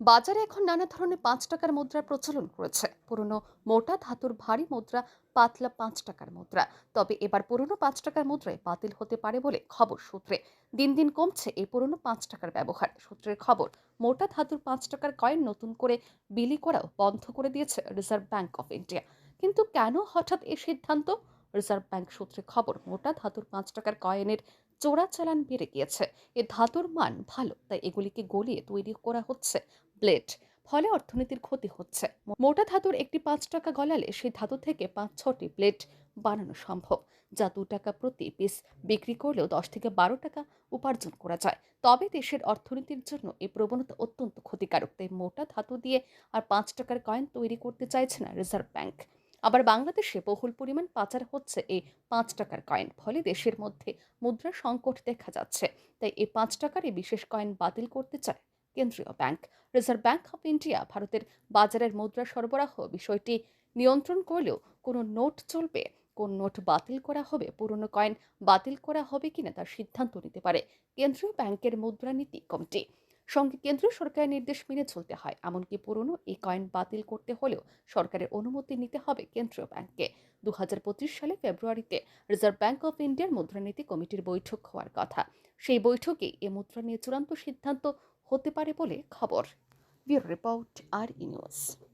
বাজারে এখন নানা ধরনের পাঁচ টাকার মুদ্রার প্রচলন করেছে। পুরনো মোটা ধাতুর ভারী মুদ্রা, পাতলা পাঁচ টাকার মুদ্রা। তবে এবার পুরনো পাঁচ টাকার মুদ্রায় বাতিল হতে পারে বলে খবর সূত্রে। দিন দিন কমছে এই পুরনো পাঁচ টাকার ব্যবহার। সূত্রের খবর, মোটা ধাতুর পাঁচ টাকার কয়েন নতুন করে বিলি করাও বন্ধ করে দিয়েছে রিজার্ভ ব্যাংক অফ ইন্ডিয়া কিন্তু কেন হঠাৎ এই সিদ্ধান্ত? রিজার্ভ ব্যাংক সূত্রে খবর, মোটা ধাতুর পাঁচ টাকার কয়েনের চোরাচালান বেড়ে গিয়েছে। এ ধাতুর মান ভালো, তাই এগুলিকে গলিয়ে তৈরি করা হচ্ছে ব্লেড। ফলে অর্থনীতির ক্ষতি হচ্ছে। মোটা ধাতুর একটি পাঁচ টাকা গলালে সেই ধাতু থেকে পাঁচ, ছটি প্লেট বানানো সম্ভব, যা দু টাকা প্রতি পিস বিক্রি করলেও দশ থেকে বারো টাকা উপার্জন করা যায়। তবে দেশের অর্থনীতির জন্য এই প্রবণতা অত্যন্ত ক্ষতিকারক, তাই মোটা ধাতু দিয়ে আর পাঁচ টাকার কয়েন তৈরি করতে চাইছে না রিজার্ভ ব্যাংক। আবার বাংলাদেশে বহুল পরিমাণ পাচার হচ্ছে এই পাঁচ টাকার কয়েন ফলে দেশের মধ্যে মুদ্রা সংকট দেখা যাচ্ছে। তাই এই পাঁচ টাকার এই বিশেষ কয়েন বাতিল করতে চায় কেন্দ্রীয় bank reserve bank of India ভারতের বাজারের মুদ্রা সরবরাহ বিষয়টি নিয়ন্ত্রণ করলেও কোনো নোট চলবে, কোন নোট বাতিল করা হবে, পুরনো কয়েন বাতিল করা হবে কিনা তার সিদ্ধান্ত নিতে পারে। কেন্দ্রীয় ব্যাংকের মুদ্রানীতি কমিটি। সঙ্গে কেন্দ্রীয় সরকারের নির্দেশ মেনে চলতে হয়। এমনকি পুরনো এই কয়েন বাতিল করতে হলেও সরকারের অনুমতি নিতে হবে কেন্দ্রীয় ব্যাংককে। দু হাজার পঁচিশ সালে ফেব্রুয়ারিতে রিজার্ভ ব্যাংক অফ ইন্ডিয়ার মুদ্রানীতি কমিটির বৈঠক হওয়ার কথা। সেই বৈঠকেই এ মুদ্রা নিয়ে চূড়ান্ত সিদ্ধান্ত হতে পারে বলে খবর। Bureau report, R E news.